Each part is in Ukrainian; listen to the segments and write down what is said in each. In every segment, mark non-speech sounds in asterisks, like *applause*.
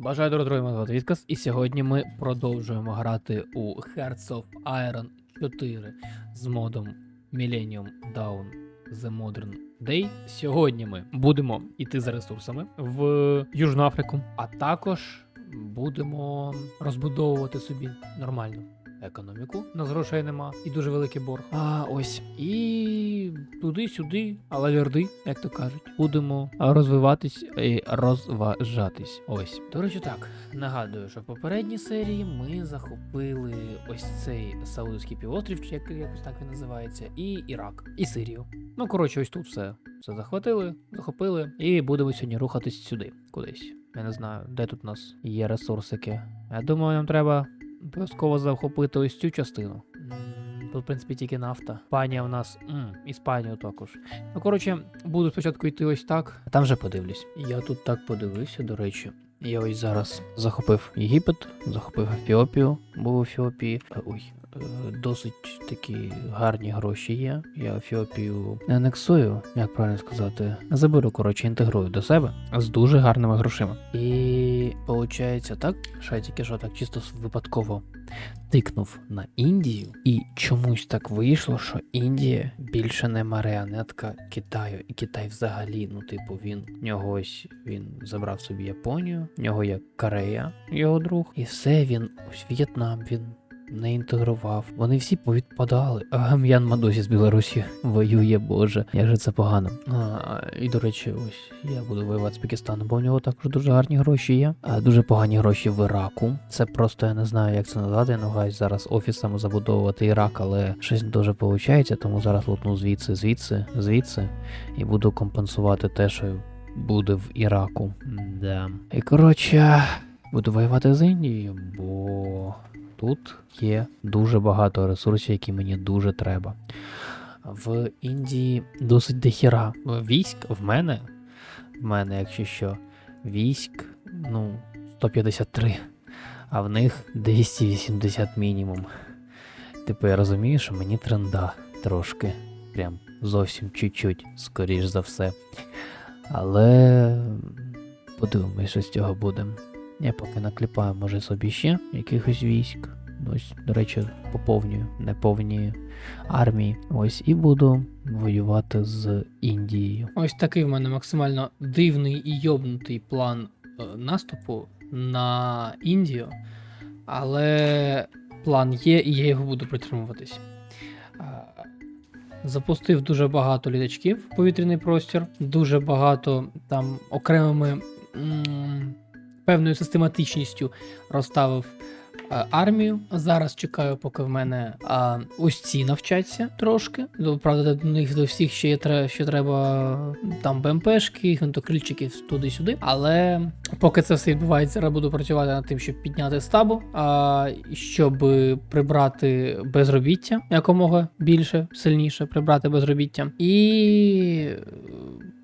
Бажаю доброго мене звати Віткас, і сьогодні ми продовжуємо грати у Hearts of Iron 4 з модом Millennium Down The Modern Day. Сьогодні ми будемо йти за ресурсами в Южну Африку, а також будемо розбудовувати собі нормальну економіку. У нас грошей нема і дуже великий борг. А ось і туди-сюди, але вірди, як то кажуть, будемо розвиватись і розважатись. Ось. До речі, так нагадую, що в попередній серії ми захопили ось цей Саудовський півострів, чи як якось так він називається, і Ірак, і Сирію. Ну коротше, ось тут все. Все захватили, захопили, і будемо сьогодні рухатись сюди, кудись. Я не знаю, де тут у нас є ресурсики. Я думаю, нам треба обов'язково захопити ось цю частину. Тут, в принципі, тільки нафта. Іспанія в нас. М, Іспанію також. Ну, коротше, буду спочатку йти ось так, а там вже подивлюсь. Я тут так подивився, до речі. Я ось зараз захопив Єгипет, захопив Ефіопію, був в Ефіопії. Ой, досить такі гарні гроші є. Я Ефіопію не анексую, як правильно сказати. Заберу, коротше, інтегрую до себе з дуже гарними грошима. І виходить так, що я тільки що так чисто випадково тикнув на Індію, і чомусь так вийшло, що Індія більше не маріонетка Китаю, і Китай взагалі, ну, типу, він в нього ось він забрав собі Японію, в нього є Корея, його друг, і все він ось В'єтнам він. Не інтегрував. Вони всі повідпадали. А М'янма досі з Білорусі воює, боже. Як же це погано. А, і до речі, ось я буду воювати з Пакистаном, бо у нього також дуже гарні гроші є. А дуже погані гроші в Іраку. Це просто я не знаю, як це назвати. Я намагаюсь зараз офісами забудовувати Ірак, але щось не дуже виходить, тому зараз лутну звідси, звідси, звідси, і буду компенсувати те, що буде в Іраку. Да. І коротше, буду воювати з Індією, бо тут є дуже багато ресурсів, які мені дуже треба. В Індії досить дохіра військ в мене. В мене, якщо що, військ, ну, 153, а в них 280 мінімум. Типу, я розумію, що мені тренда трошки. Прям зовсім чуть-чуть, скоріш за все. Але подивимось, що з цього буде. Я поки накліпаю, може, собі ще якихось військ. Ось, до речі, поповнюю неповні армії. Ось і буду воювати з Індією. Ось такий в мене максимально дивний і йобнутий план е, наступу на Індію. Але план є, і я його буду притримуватись. Е, Запустив дуже багато літачків в повітряний простір, дуже багато там окремими м, певною систематичністю розставив е, армію. Зараз чекаю, поки в мене а, ось ці навчаться трошки. Ну, Правда, до них до всіх ще, є, ще треба там БМПшки, гвинтокрильчики туди-сюди. Але поки це все відбувається, зараз буду працювати над тим, щоб підняти стабу, а, щоб прибрати безробіття якомога більше, сильніше прибрати безробіття. І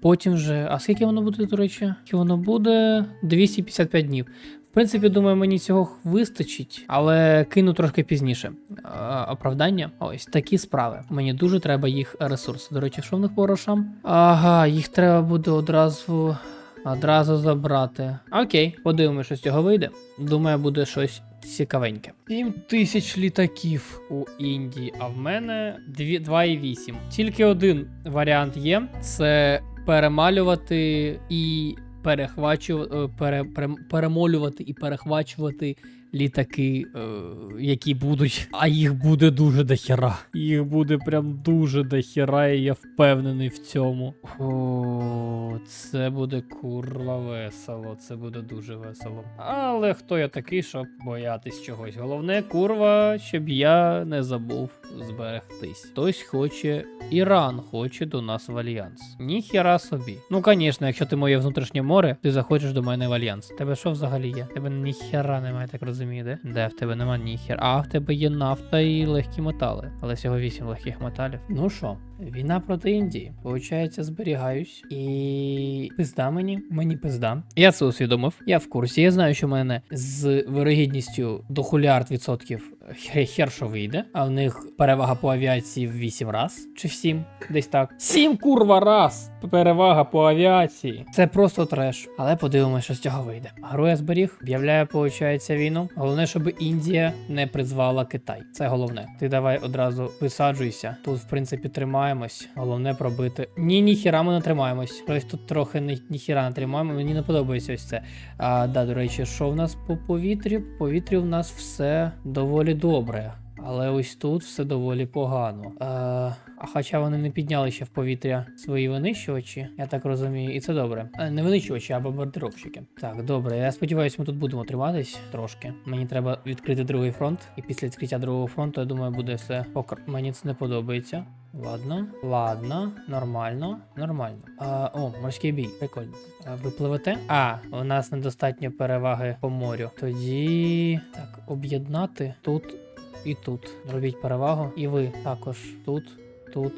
потім вже. А скільки воно буде, до речі? Скільки воно буде 255 днів. В принципі, думаю, мені цього вистачить, але кину трошки пізніше. А, оправдання. Ось такі справи. Мені дуже треба їх ресурси. До речі, що в них по грошам? Ага, їх треба буде одразу. Одразу забрати. Окей, подивимося, що з цього вийде. Думаю, буде щось цікавеньке. 7 тисяч літаків у Індії, а в мене дві- 2,8. Тільки один варіант є: це перемалювати і перехвачувати, пере, пере, перемолювати і перехвачувати літаки, е, які будуть. А їх буде дуже дохера. Їх буде прям дуже дохера, і я впевнений в цьому. О, це буде курва весело. Це буде дуже весело. Але хто я такий, щоб боятись чогось? Головне, курва, щоб я не забув зберегтись. Хтось хоче. Іран хоче до нас в альянс. Ніхіра собі. Ну, звісно, якщо ти моє внутрішнє море, ти захочеш до мене в альянс. Тебе що взагалі є? Тебе ніхіра немає, так розумію, де? Де в тебе нема ніхіра. А в тебе є нафта і легкі метали. Але всього 8 легких металів. Ну що, війна проти Індії. Получається, зберігаюсь. І пизда мені, мені пизда. Я це усвідомив. Я в курсі. Я знаю, що в мене з вирогідністю до хуліард відсотків хер що вийде, а в них перевага по авіації в 8 раз чи в 7, десь так. 7 курва раз! Перевага по авіації. Це просто треш. Але подивимося, що з цього вийде. Гру я зберіг, об'являє, виходить, війну. Головне, щоб Індія не призвала Китай. Це головне. Ти давай одразу висаджуйся. Тут, в принципі, тримаємось. Головне пробити. Ні, ніхіра ми не тримаємось. Щось тут трохи ні, ніхіра не тримаємо. Мені не подобається ось це. А, да, до речі, що в нас по повітрі? В повітрі в нас все доволі добре. Але ось тут все доволі погано. Е, а хоча вони не підняли ще в повітря свої винищувачі, я так розумію, і це добре. Е, не винищувачі, а бомбардировщики. Так, добре. Я сподіваюся, ми тут будемо триматись трошки. Мені треба відкрити другий фронт, і після відкриття другого фронту, я думаю, буде все ок. Мені це не подобається. Ладно, ладно, нормально, нормально. А, о, морський бій, прикольно. А, ви пливете? А, у нас недостатньо переваги по морю. Тоді так, об'єднати тут і тут. Робіть перевагу. І ви також тут, тут.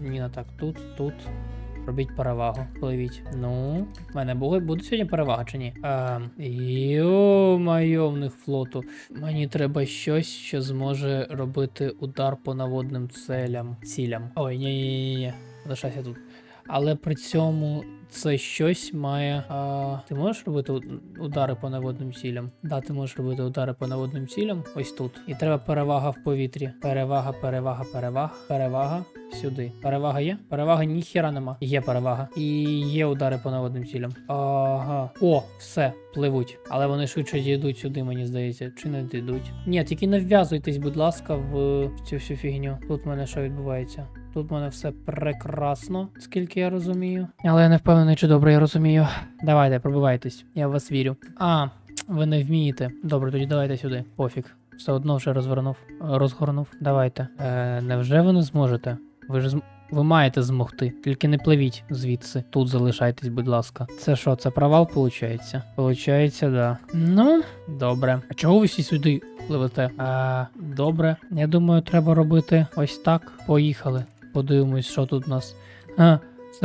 Ніна так, тут, тут. Робіть перевагу. Пливіть. Ну, в мене буде, буде сьогодні перевага чи ні? Ем, Йо-майо, в них флоту. Мені треба щось, що зможе робити удар по наводним целям. Цілям. Ой, ні, ні, ні, ні. Лишайся тут. Але при цьому це щось має. А, ти можеш робити удари по наводним цілям? Да, ти можеш робити удари по наводним цілям. Ось тут. І треба перевага в повітрі. Перевага, перевага, перевага, перевага. Сюди. Перевага є? Перевага ніхіра нема. Є перевага. І є удари по наводним цілям. Ага. О, все, пливуть. Але вони швидше дійдуть сюди, мені здається. Чи не дійдуть? Ні, тільки не вв'язуйтесь, будь ласка, в цю всю фігню. Тут в мене що відбувається? Тут в мене все прекрасно, скільки я розумію. Але я не впевнений, чи добре я розумію. Давайте, пробивайтесь, я в вас вірю. А, ви не вмієте. Добре, тоді давайте сюди. Пофіг. Все одно вже розвернув, розгорнув. Давайте. Е, невже ви не зможете? Ви ж зм... ви маєте змогти, тільки не пливіть звідси. Тут залишайтесь, будь ласка. Це що, це провал, виходить? Получається, да. Ну, добре. А чого ви всі сюди пливете? А, добре. Я думаю, треба робити ось так. Поїхали. Подивимось, що тут у нас. А,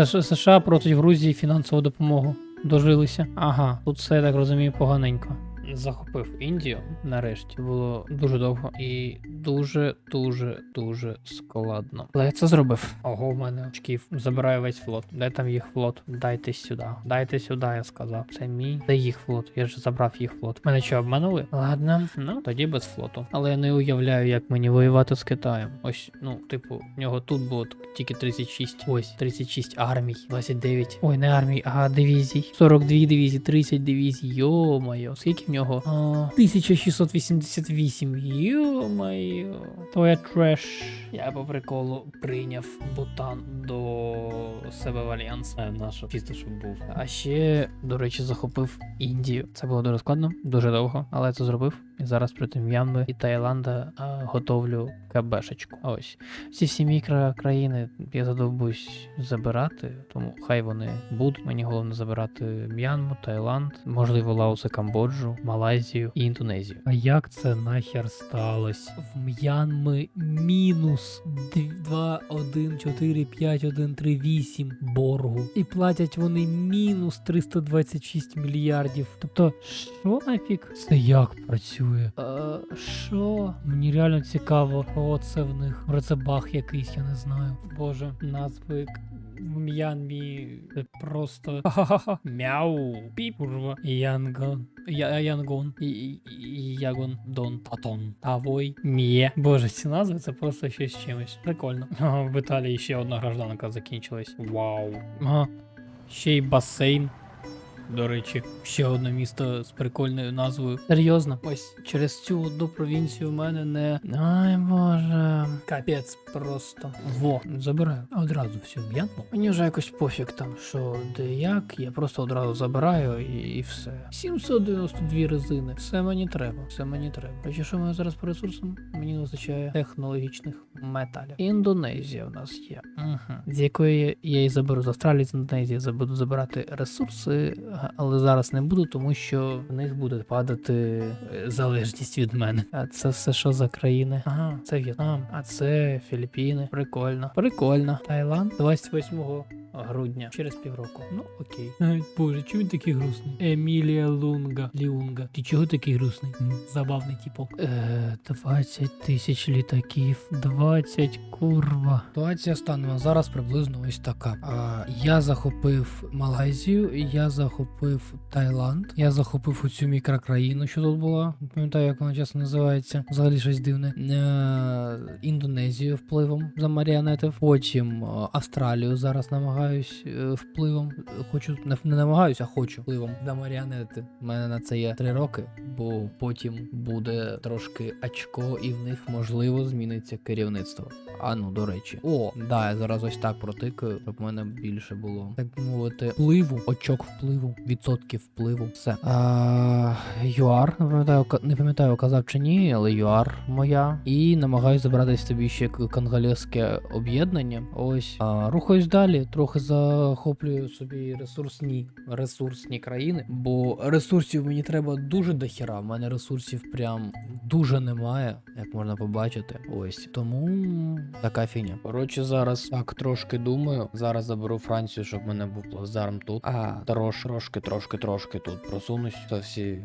США, просить Грузії фінансову допомогу. Дожилися. Ага, тут все, я так розумію, поганенько. Захопив Індію нарешті. Було дуже довго і дуже, дуже, дуже складно. Але я це зробив. Ого, в мене очків. Забираю весь флот. Де там їх флот? Дайте сюди. Дайте сюди, я сказав. Це мій. Де їх флот? Я ж забрав їх флот. Мене що, обманули? Ладно, ну тоді без флоту. Але я не уявляю, як мені воювати з Китаєм. Ось, ну, типу, в нього тут було тільки 36. Ось, 36 армій, 29. Ой, не армій, а дивізій. 42 дивізії, 30 дивізій. Йо-моє, скільки в нього? А, 1688. Йо-моє. То я треш. Я по приколу прийняв Бутан до себе в альянс. Е, Нашу чисто, щоб був. А ще, до речі, захопив Індію. Це було дуже складно, дуже довго, але я це зробив. І зараз проти М'янми і Таїланда готовлю КБшечку. Ось. Ці всі мікрокраїни я задовбусь забирати, тому хай вони будуть. Мені головне забирати М'янму, Таїланд, можливо, Лаос і Камбоджу, Малайзію і Індонезію. А як це нахер сталося? В М'янми мінус 2, 1, 4, 5, 1, 3, 8 боргу. І платять вони мінус 326 мільярдів. Тобто, що нафіг? Це як працює? Е, що? Мені реально цікаво, о, це в них. Рецебах якийсь, я не знаю. Боже, назви в М'янмі просто ха-ха-ха. Мяу. Пікурва. Янгон. Я, Янгон. Ягон. Дон. Татон. Тавой. Мє. Боже, ці назви це просто щось з чимось. Прикольно. Ага, в Італії ще одна гражданка закінчилась. Вау. Ага. Ще й басейн. До речі, ще одне місто з прикольною назвою. Серйозно, ось через цю одну провінцію в мене не. Ай боже. Капець просто. Во, забираю. Одразу всю м'янку. Мені вже якось пофіг там, що де як. Я просто одразу забираю і, і все. 792 резини. Все мені треба. Все мені треба. Бачиш, що мене зараз по ресурсам? Мені не вистачає технологічних металів. Індонезія в нас є. Угу. З якої я і заберу з Австралії, з Індонезії я буду забирати ресурси, але зараз не буду, тому що в них буде падати е, залежність від мене. А це все що за країни? Ага, це В'єтнам, а це Філіппіни. Прикольно. Прикольно. Таїланд 28 грудня, через півроку. Ну окей. Ай, Боже, чому він такий грустний? Емілія Лунга. Ліунга. Ти чого такий грустний? Забавний типок. Е, 20 тисяч літаків. 20 курва. Ситуація станом на зараз приблизно ось така. А, я захопив Малайзію, я захопив Таїланд, я захопив оцю мікрокраїну, що тут була. Пам'ятаю, як вона чесно називається. Взагалі щось дивне. Е, Індонезію впливом замаріонетив. Потім е, Австралію зараз намагаюсь е, впливом. Хочу не, намагаюсь, а хочу впливом замаріонети. У мене на це є три роки, бо потім буде трошки очко, і в них можливо зміниться керівництво. А ну, до речі, о, да, я зараз ось так протикаю, щоб в мене більше було, так мовити, впливу, очок впливу, відсотків впливу. Все. А, ЮАР, не пам'ятаю, не пам'ятаю, казав чи ні, але ЮАР моя. І намагаюсь забрати собі ще к- об'єднання. Ось. А, рухаюсь далі, трохи захоплюю собі ресурсні ресурсні країни, бо ресурсів мені треба дуже дохіра. У мене ресурсів прям дуже немає, як можна побачити. Ось тому така фігня. Коротше, зараз так трошки думаю. Зараз заберу Францію, щоб мене був плацдарм тут. А трош, трошки, трошки, трошки тут просунусь. Та всі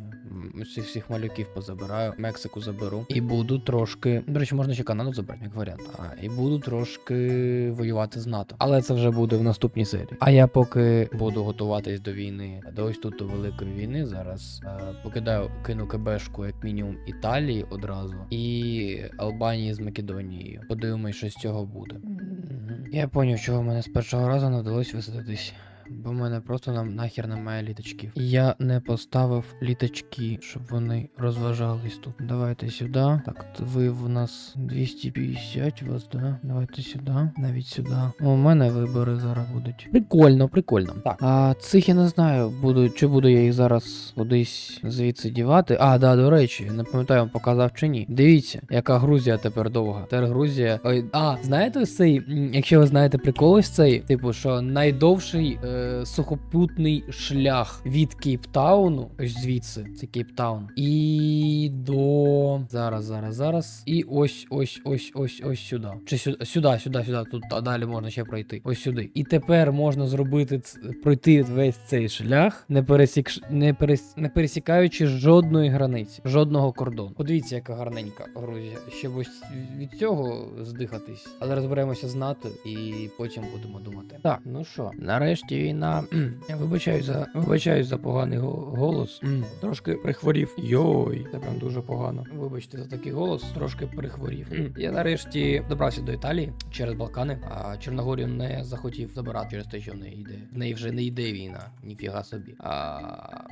всіх всіх малюків позабираю. Мексику заберу. І буду трошки. До речі, можна ще Канаду забрати, як варіант. А і буду трошки воювати з НАТО. Але це вже буде в наступній серії. А я поки буду готуватись до війни, до ось тут до великої війни. Зараз е, покидаю, кину КБшку як мінімум Італії одразу і Албанії з Македонією. Подивимось, що з цього буде. Я поняв, чого мене з першого разу не вдалося висадитись. Бо в мене просто нам нахер немає літачків. Я не поставив літачки, щоб вони розважались тут. Давайте сюди. Так, ви в нас 250 у вас, да? Давайте сюди, навіть сюди. У мене вибори зараз будуть. Прикольно, прикольно. Так. А цих я не знаю, буду, чи буду я їх зараз кудись звідси дівати. А, да, до речі, не пам'ятаю, показав чи ні. Дивіться, яка Грузія тепер довга. Тепер Грузія. Ой, а, знаєте цей, якщо ви знаєте прикол ось цей, типу, що найдовший е, сухопутний шлях від Кейптауну, ось звідси, це Кейптаун, і до. Зараз, зараз, зараз. І ось, ось, ось, ось, ось сюди. Чи сюди, сюди, сюди, сюди. Тут а далі можна ще пройти. Ось сюди. І тепер можна зробити пройти весь цей шлях, не пересік, не, перес, не пересікаючи жодної границі, жодного кордону. Подивіться, яка гарненька Грузія. Ще ось від цього здихатись. Але розберемося з НАТО і потім будемо думати. Так, ну що, нарешті війна. М, Я вибачаю за вибачаюсь за поганий голос. Трошки прихворів. Йой, це прям дуже погано. Вибачте за такий голос, трошки прихворів. Я нарешті добрався до Італії через Балкани, а Чорногорію не захотів забирати через те, що в неї йде. В неї вже не йде війна, ніфіга собі. А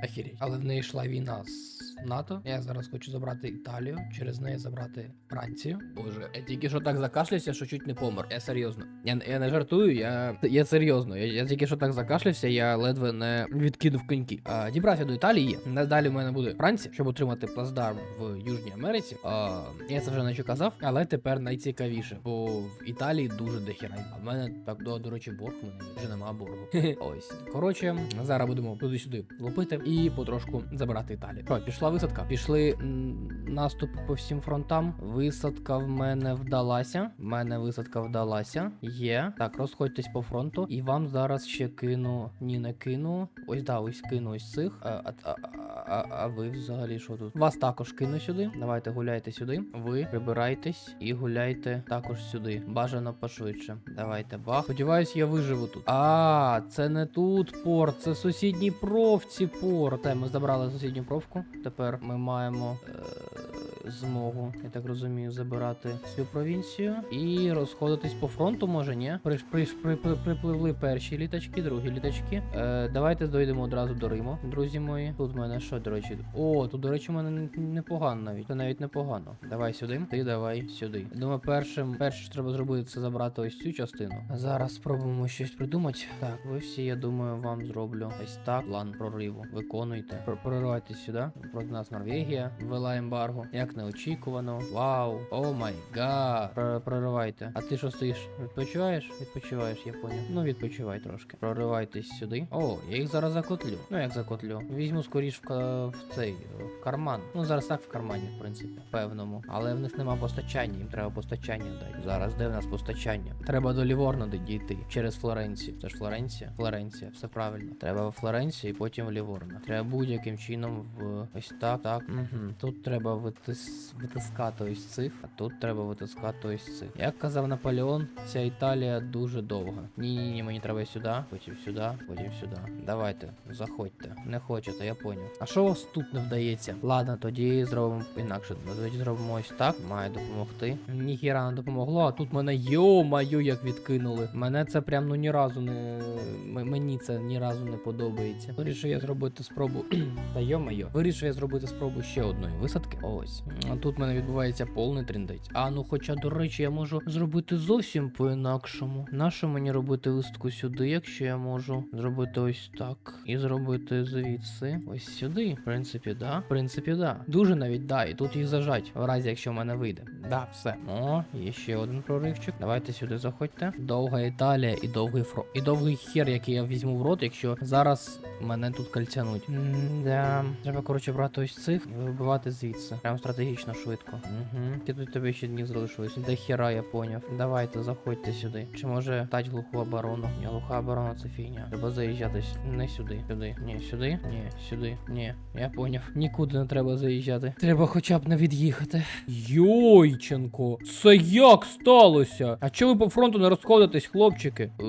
ахіріть. Але в неї йшла війна з НАТО. Я зараз хочу забрати Італію, через неї забрати Францію. Боже, я тільки що так закашлявся, що чуть не помер. Я серйозно. Я, я не жартую, я, я серйозно. Я, я тільки що так закашлявся, я ледве не відкинув коньки. А, дібрався до Італії. Надалі в мене буде Франція, щоб отримати плацдарм в Южній Америці. А, я це вже наче казав, але тепер найцікавіше, бо в Італії дуже дохіра. А в мене так до, до речі, борг мене вже нема боргу. *laughs* Ось. Коротше, зараз будемо туди-сюди лупити і потрошку забирати Італію. Що, пішла висадка. Пішли наступ по всім фронтам. Висадка в мене вдалася. В мене висадка вдалася. Є. Так, розходьтесь по фронту. І вам зараз ще кину. Ні, не кину. Ось да, ось кину ось цих. А, а, а, а, а ви взагалі що тут? Вас також кину сюди. Давайте гуляйте сюди. Ви прибирайтесь і гуляйте також сюди. Бажано пошвидше. Давайте бах. Сподіваюсь, я виживу тут. А, це не тут порт, це сусідній провці порт. Те, ми забрали сусідню провку. Тепер ми маємо. Е- змогу, я так розумію, забирати цю провінцію і розходитись по фронту, може, ні? Приш, приш, при, при, припливли перші літачки, другі літачки. Е, давайте дойдемо одразу до Риму, друзі мої. Тут в мене що, до речі? О, тут, до речі, в мене непогано навіть. Це навіть непогано. Давай сюди, ти давай сюди. Думаю, першим, перше, що треба зробити, це забрати ось цю частину. Зараз спробуємо щось придумати. Так, ви всі, я думаю, вам зроблю ось так. План прориву. Виконуйте. Пр- сюди. Проти нас Норвегія ввела ембарго. Як неочікувано. Вау, о май гад. Проривайте. А ти що стоїш? Відпочиваєш? Відпочиваєш, я поняв. Ну відпочивай трошки. Проривайтесь сюди. О, я їх зараз закотлю. Ну як закотлю? Візьму скоріш в, в цей в карман. Ну зараз так в кармані, в принципі, певному. Але в них нема постачання, їм треба постачання дати. Зараз де в нас постачання? Треба до Ліворно дійти через Флоренцію. Це ж Флоренція? Флоренція, все правильно. Треба в Флоренцію і потім в Ліворно. Треба будь-яким чином в ось так, так. Угу. Тут треба витис... витискати ось цих, а тут треба витискати ось цих. Як казав Наполеон, ця Італія дуже довга. Ні, ні, ні, мені треба сюди, потім сюди, потім сюди. Давайте, заходьте. Не хочете, я поняв. А що у вас тут не вдається? Ладно, тоді зробимо інакше. Тоді зробимо ось так. Має допомогти. Ніхіра не допомогло, а тут мене йо-маю, як відкинули. Мене це прям ну ні разу не. м- Мені це ні разу не подобається. Вирішив я зробити спробу. *clears throat* Та йо-майо. Вирішив я зробити спробу ще одної висадки. Ось. Тут в мене відбувається повний тріндець. А ну хоча, до речі, я можу зробити зовсім по-інакшому. Нащо мені робити висадку сюди, якщо я можу зробити ось так. І зробити звідси. Ось сюди. В принципі, да. В принципі, да. Дуже навіть да. І тут їх зажать, в разі, якщо в мене вийде. Да, все. О, є ще один проривчик. Давайте сюди заходьте. Довга Італія і довгий фро. І довгий хер, який я візьму в рот, якщо зараз мене тут кальцянуть. Да. Треба, коротше, брати ось цих і вибивати звідси. Прям стратегічно швидко. Угу. Ти тут тобі ще дні залишилось. Де хера, я поняв. Давайте, заходьте сюди. Чи може дать глуху оборону? Ні, глуха оборона це фігня. Треба заїжджати не сюди. Сюди. Ні, сюди. Ні, сюди. Ні. Я поняв. Нікуди не треба заїжджати. Треба хоча б не від'їхати. Йойченко, це як сталося? А чого ви по фронту не розходитесь, хлопчики? Е,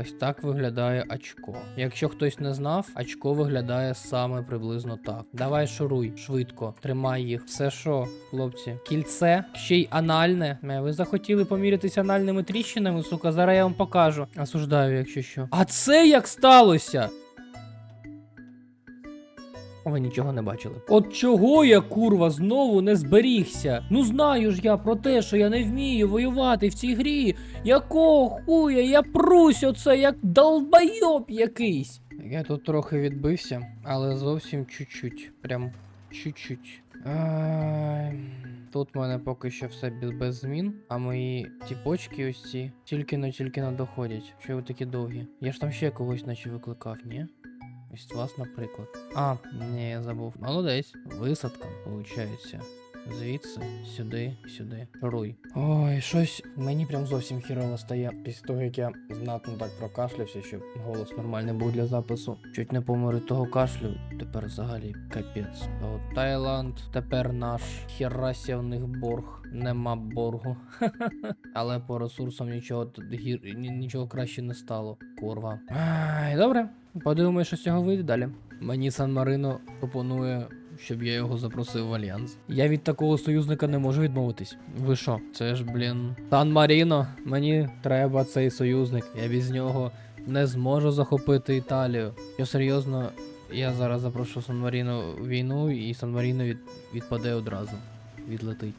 Ось так виглядає очко. Якщо хтось не знав, очко виглядає саме приблизно так. Давай шуруй, швидко, тримай їх. Все що, хлопці? Кільце, ще й анальне. Ви захотіли помірятися анальними тріщинами, сука, зараз я вам покажу. Осуждаю, якщо що. А це як сталося? Ви нічого не бачили. От чого я, курва, знову не зберігся? Ну знаю ж я про те, що я не вмію воювати в цій грі. Якого хуя? Я прусь оце як долбойоб якийсь. Я тут трохи відбився, але зовсім чуть-чуть. Прям чуть-чуть. Тут в мене поки що все без, змін, а мої тіпочки ось ці тільки на тільки на доходять. Що ви такі довгі? Я ж там ще когось наче викликав, ні? Ось вас, наприклад. А, ні, я забув. Молодець. Висадка, виходить. Звідси, сюди, сюди. Шуруй. Ой, щось мені прям зовсім хірово стає. Після того, як я знатно так прокашлявся, щоб голос нормальний був для запису. Чуть не помер від того кашлю. Тепер взагалі капець. А от Таїланд, тепер наш херася в них борг. Нема боргу. *laughs* Але по ресурсам нічого нічого краще не стало. Курва. Ай, добре. Подивимось, що з цього вийде далі. Мені Сан Марино пропонує, щоб я його запросив в альянс. Я від такого союзника не можу відмовитись. Ви що? Це ж, блін. Сан Маріно, мені треба цей союзник. Я без нього не зможу захопити Італію. Я серйозно, я зараз запрошу Сан Маріно війну, і Сан Маріно від... відпаде одразу. Відлетить.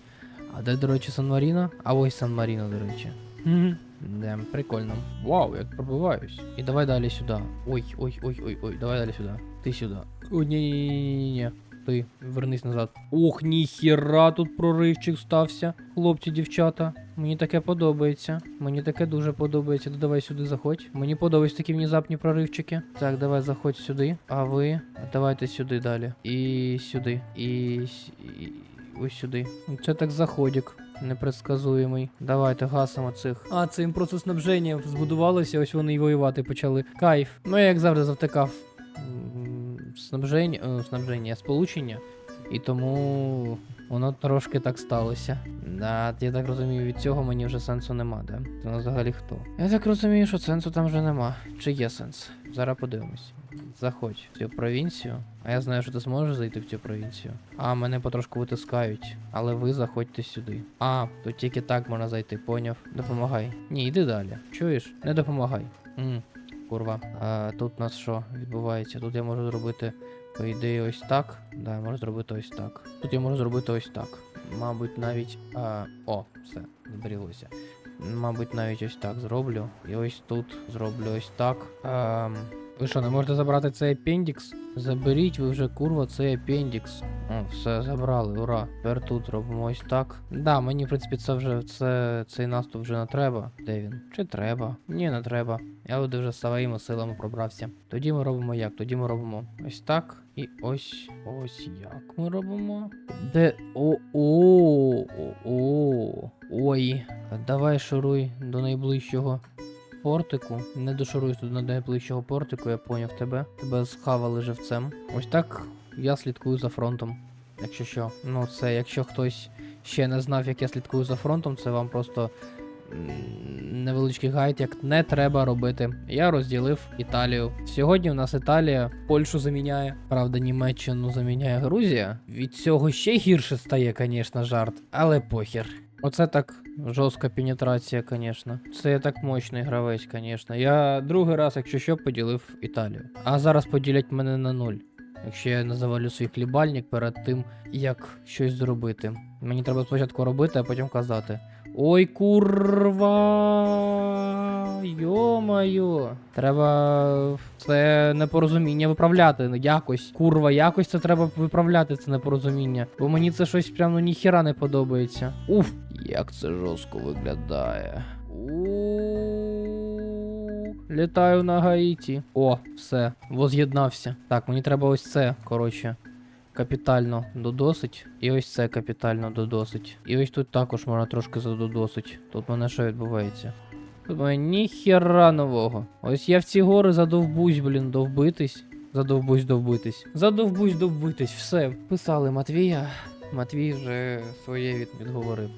А де, до речі, Сан Маріно? А ось Сан Маріно, до речі. Угу. Да, прикольно. Вау, як пробиваюсь. І давай далі сюди. Ой, ой, ой, ой, ой, давай далі сюди. Ти сюди. О, ні, Ти, вернись назад. Ох, ніхіра тут проривчик стався. Хлопці, дівчата. Мені таке подобається. Мені таке дуже подобається. Давай сюди заходь. Мені подобаються такі внезапні проривчики. Так, давай заходь сюди. А ви давайте сюди далі. І сюди. І, і ось сюди. Це так заходик. Непредсказуємий. Давайте гасимо цих. А, це їм просто снабження збудувалося, ось вони й воювати почали. Кайф. Ну я як завжди завтикав снабження, е, снабження, сполучення. І тому воно трошки так сталося. Да, я так розумію, від цього мені вже сенсу нема, да? Це взагалі хто? Я так розумію, що сенсу там вже нема. Чи є сенс? Зараз подивимось. Заходь в цю провінцію. А я знаю, що ти зможеш зайти в цю провінцію. А мене потрошку витискають. Але ви заходьте сюди. А, тут тільки так можна зайти, поняв. Допомагай. Ні, йди далі. Чуєш? Не допомагай. М, курва. А тут у нас що відбувається? Тут я можу зробити, по ідеї, ось так. Да, я можу зробити ось так. Тут я можу зробити ось так. Мабуть, навіть. А, о, все, зберіглося. Мабуть, навіть ось так зроблю. І ось тут зроблю ось так. Ем, Ви що, не можете забрати цей апендікс? Заберіть ви вже, курва, цей апендікс. О, все, забрали, ура. Тепер тут робимо ось так. Да, мені, в принципі, це вже це, цей наступ вже не треба. Де він? Чи треба? Ні, не треба. Я туди вже своїми силами пробрався. Тоді ми робимо як? Тоді ми робимо ось так і ось ось як ми робимо. Де. О, о, о, о. Ой. Давай шуруй до найближчого портику. Не дошуруй тут до найближчого портику, я поняв тебе. Тебе схавали живцем. Ось так я слідкую за фронтом. Якщо що. Ну, це якщо хтось ще не знав, як я слідкую за фронтом, це вам просто невеличкий гайд, як не треба робити. Я розділив Італію. Сьогодні у нас Італія Польщу заміняє. Правда, Німеччину заміняє Грузія. Від цього ще гірше стає, звісно, жарт, але похер. Оце так жорстка пенетрація, звісно. Це так мощний гравець, звісно. Я другий раз, якщо що, поділив Італію. А зараз поділять мене на нуль. Якщо я не завалю свій хлібальник перед тим, як щось зробити. Мені треба спочатку робити, а потім казати. Ой, курва. Йо-моє. Треба це непорозуміння виправляти. Ну, Якось. Курва, якось це треба виправляти, це непорозуміння. Бо мені це щось прям ну ніхіра не подобається. Уф, як це жорстко виглядає. Літаю на Гаїті. О, все, воз'єднався. Так, мені треба ось це, коротше. Капітально додосить. І ось це капітально додосить. І ось тут також можна трошки задодосить. Тут мене що відбувається? Мене ніхера нового. Ось я в ці гори задовбусь, блін, довбитись. Задовбусь довбитись. Задовбусь довбитись. Все. Писали Матвія. Матвій вже своє від- відговорив.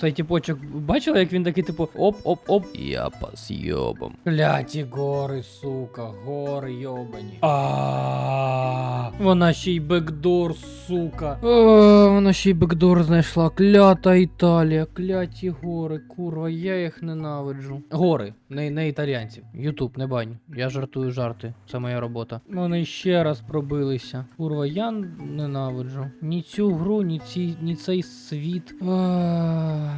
Цей типочок, бачила, як він такий, типу, оп-оп-оп. Я пас йобом. Кляті гори, сука, гори йобані. А вона ще й бекдор, сука. Вона ще й бекдор знайшла. Клята Італія, кляті гори, курва, я їх ненавиджу. Гори, не, не італіянців. Ютуб, не бань. Я жартую жарти. Це моя робота. Вони ще раз пробилися. Курва, я ненавиджу. Ні цю гру, ні, ці, ні цей світ. А,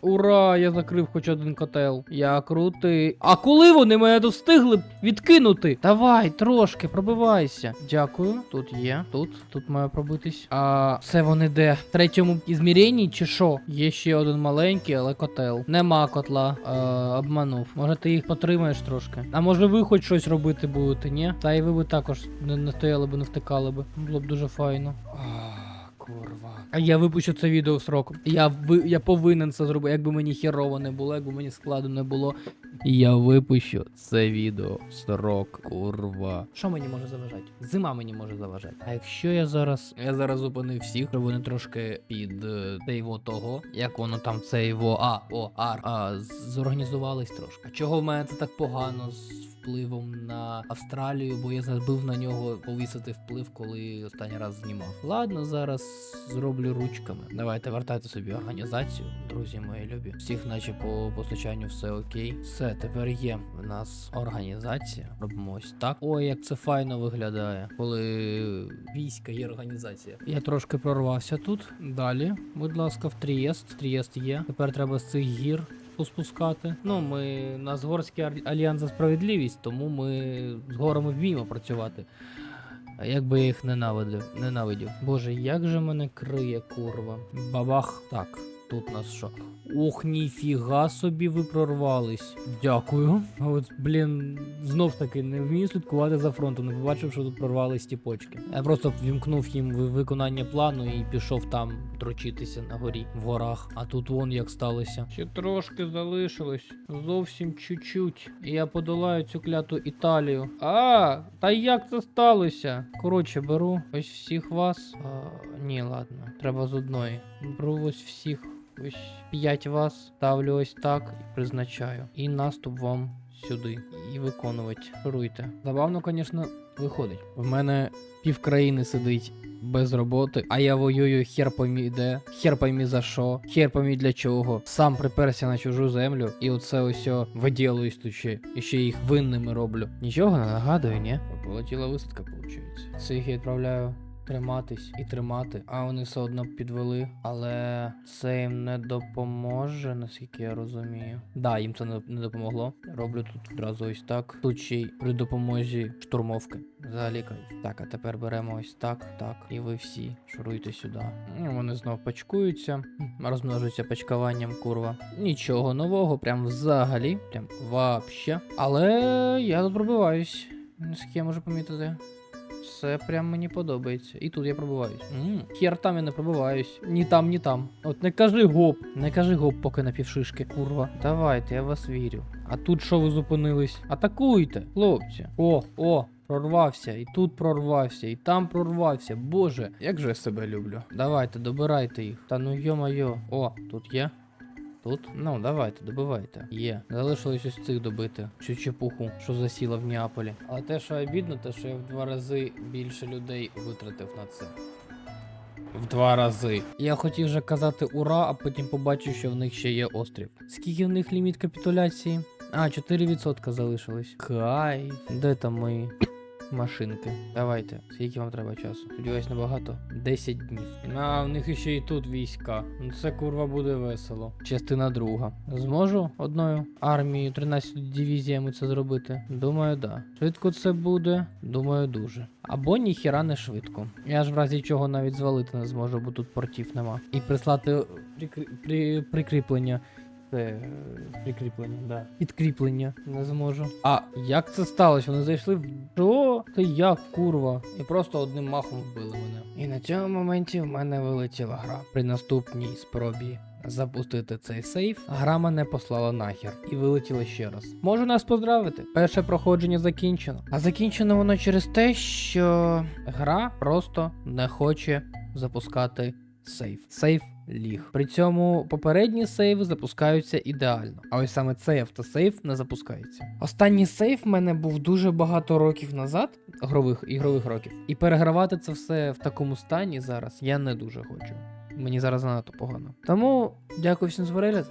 Ура, я закрив хоч один котел. Я крутий. А коли вони мене достигли відкинути? Давай, трошки, пробивайся. Дякую. Тут є. Тут, тут має пробитись. А це вони де? В третьому ізміренні чи що? Є ще один маленький, але котел. Нема котла. Е, обманув. Може ти їх потримаєш трошки? А може ви хоч щось робити будете, ні? Та й ви би також не, не стояли би, не втикали би. Було б дуже файно. Курва. А я випущу це відео в срок. Я, я повинен це зробити. Якби мені херово не було, якби мені складу не було. Я випущу це відео в срок, курва. Що мені може заважати? Зима мені може заважати. А якщо я зараз. Я зараз зупинив всіх, щоб вони трошки під е, його того, як воно там це його А, О, Ар, а, зорганізувались трошки. А чого в мене це так погано з впливом на Австралію, бо я забив на нього повісити вплив, коли останній раз знімав. Ладно, зараз зроблю ручками. Давайте вертайте собі організацію, друзі мої любі. Всіх, наче по постачанню, все окей. Все, тепер є в нас організація. Робимо ось так. Ой, як це файно виглядає, коли війська є організація. Я трошки прорвався тут. Далі, будь ласка, в Трієст. Трієст є. Тепер треба з цих гір поспускати. Ну, ми на горський ар- альянс за справедливість, тому ми з горами вміємо працювати. А як би я їх ненавидив, ненавидів. Боже, як же мене криє, курва. Бабах. Так, тут нас що? Ох, ніфіга собі ви прорвались. Дякую. От, блін, знов таки не вмію слідкувати за фронтом, не побачив, що тут прорвались ті почки. Я просто вімкнув їм виконання плану і пішов там трочитися на горі в горах. А тут вон як сталося. Ще трошки залишилось. Зовсім чуть-чуть. І я подолаю цю кляту Італію. А, та як це сталося? Коротше, беру ось всіх вас. А, ні, ладно, треба з одної. Беру ось всіх. Ось п'ять вас ставлю ось так і призначаю. І наступ вам сюди. І виконувати. Шуруйте. Забавно, звісно, виходить. В мене пів країни сидить без роботи, а я воюю хер поймі де, хер поймі за що, хер поймі для чого. Сам приперся на чужу землю, і оце ось виділуюсь тут ще. І ще їх винними роблю. Нічого не нагадую, ні? Полетіла висадка, виходить. Цих я відправляю триматись і тримати, а вони все одно підвели. Але це їм не допоможе, наскільки я розумію. Да, їм це не, допомогло. Роблю тут одразу ось так. Тут при допомозі штурмовки. Взагалі кайф. Так, а тепер беремо ось так, так. І ви всі шуруйте сюди. Ну, Вони знов пачкуються, розмножуються пачкуванням, курва. Нічого нового, прям взагалі. Прям вообще. Але я тут пробиваюсь. Наскільки я можу помітити. Це прям мені подобається. І тут я пробиваюсь. Хер там я не пробиваюсь. Ні там, ні там. От не кажи гоп. Не кажи гоп, поки на півшишки, курва. Давайте, я вас вірю. А тут що ви зупинились? Атакуйте, хлопці. О, о, прорвався. І тут прорвався, і там прорвався. Боже, як же я себе люблю. Давайте, добирайте їх. Та ну йо-моє. О, тут є. Тут? Ну, давайте, добивайте. Є. Залишилось ось цих добити. Цю чепуху, що засіла в Неаполі. Але те, що обідно, те, що я в два рази більше людей витратив на це. В два рази. Я хотів вже казати ура, а потім побачив, що в них ще є острів. Скільки в них ліміт капітуляції? А, 4% залишилось. Кайф. Де там мої машинки? Давайте. Скільки вам треба часу? Сподіваюсь, небагато. 10 днів. А, в них ще і тут війська. Ну це курва буде весело. Частина друга. Зможу одною армією 13 дивізіями це зробити? Думаю, да. Швидко це буде? Думаю, дуже. Або ніхіра не швидко. Я ж в разі чого навіть звалити не зможу, бо тут портів нема. І прислати прикрі... при... прикріплення. Це е, прикріплення, да. Підкріплення не зможу. А як це сталося? Вони зайшли в. Що? Ти як, курва? І просто одним махом вбили мене. І на цьому моменті в мене вилетіла гра. При наступній спробі запустити цей сейф, гра мене послала нахер і вилетіла ще раз. Можу нас поздравити. Перше проходження закінчено. А закінчено воно через те, що гра просто не хоче запускати сейф. Сейф ліг. При цьому попередні сейви запускаються ідеально. А ось саме цей автосейв не запускається. Останній сейв в мене був дуже багато років назад, ігрових, ігрових років. І перегравати це все в такому стані зараз я не дуже хочу. Мені зараз занадто погано. Тому дякую всім за перегляд.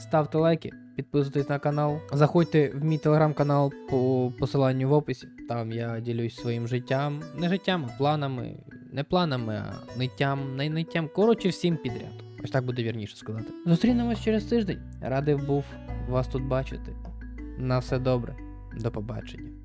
Ставте лайки, підписуйтесь на канал. Заходьте в мій телеграм-канал по посиланню в описі. Там я ділюсь своїм життям, не життям, а планами. Не планами, а ниттям, не ниттям. Коротше, всім підряд. Ось так буде вірніше сказати. Зустрінемось через тиждень. Радий був вас тут бачити. На все добре. До побачення.